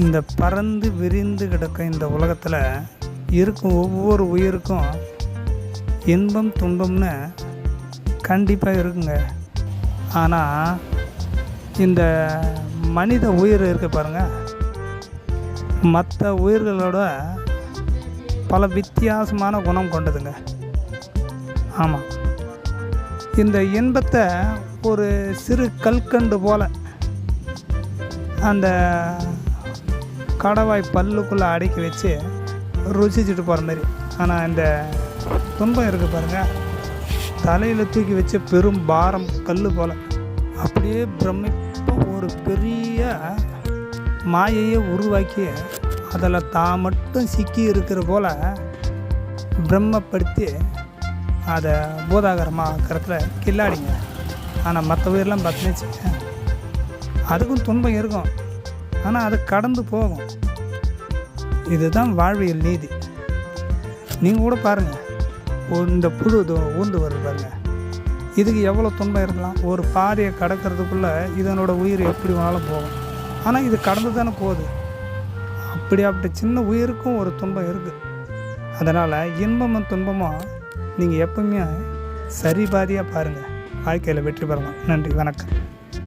இந்த பறந்து விரிந்து கிடக்கும் இந்த உலகத்தில் இருக்கும் ஒவ்வொரு உயிருக்கும் இன்பம் துன்பம்னு கண்டிப்பாக இருக்குங்க. ஆனால் இந்த மனித உயிர் இருக்க பாருங்கள் மற்ற உயிர்களோட பல வித்தியாசமான குணம் கொண்டதுங்க. ஆமாம் இந்த இன்பத்தை ஒரு சிறு கல்கண்டு போல் அந்த கடவாய் பல்லுக்குள்ளே அடக்கி வச்சு ருசிச்சுட்டு போகிற மாதிரி. ஆனால் இந்த துன்பம் இருக்குது பாருங்கள் தலையில் தூக்கி வச்ச பெரும் பாரம் கல் போல். அப்படியே பிரமிப்பாக ஒரு பெரிய மாயையை உருவாக்கி அதில் தான் மட்டும் சிக்கி இருக்கிற போல் பிரம்மப்படுத்தி அதை பூதாகரமாக ஆக்கிறதுல கில்லாடிங்க. ஆனால் மற்ற உயிரெலாம் பார்த்துன்னு அதுக்கும் துன்பம் இருக்கும். ஆனால் அது கடந்து போகும். இதுதான் வாழ்வியல் நீதி. நீங்கள் கூட பாருங்கள் இந்த புழு ஊந்து வருது பாருங்கள் இதுக்கு எவ்வளோ துன்பம் இருக்கலாம்? ஒரு பாதையை கடக்கிறதுக்குள்ளே இதனோட உயிர் எப்படி வேணாலும் போகும்? ஆனால் இது கடந்து தானே போகுது. அப்படி அப்படி சின்ன உயிருக்கும் ஒரு துன்பம் இருக்குது அதனால் இன்பமும் துன்பமும் நீங்கள் எப்பவுமே சரி பாதியாக பாருங்கள் வாழ்க்கையில் வெற்றி பெறலாம். நன்றி வணக்கம்.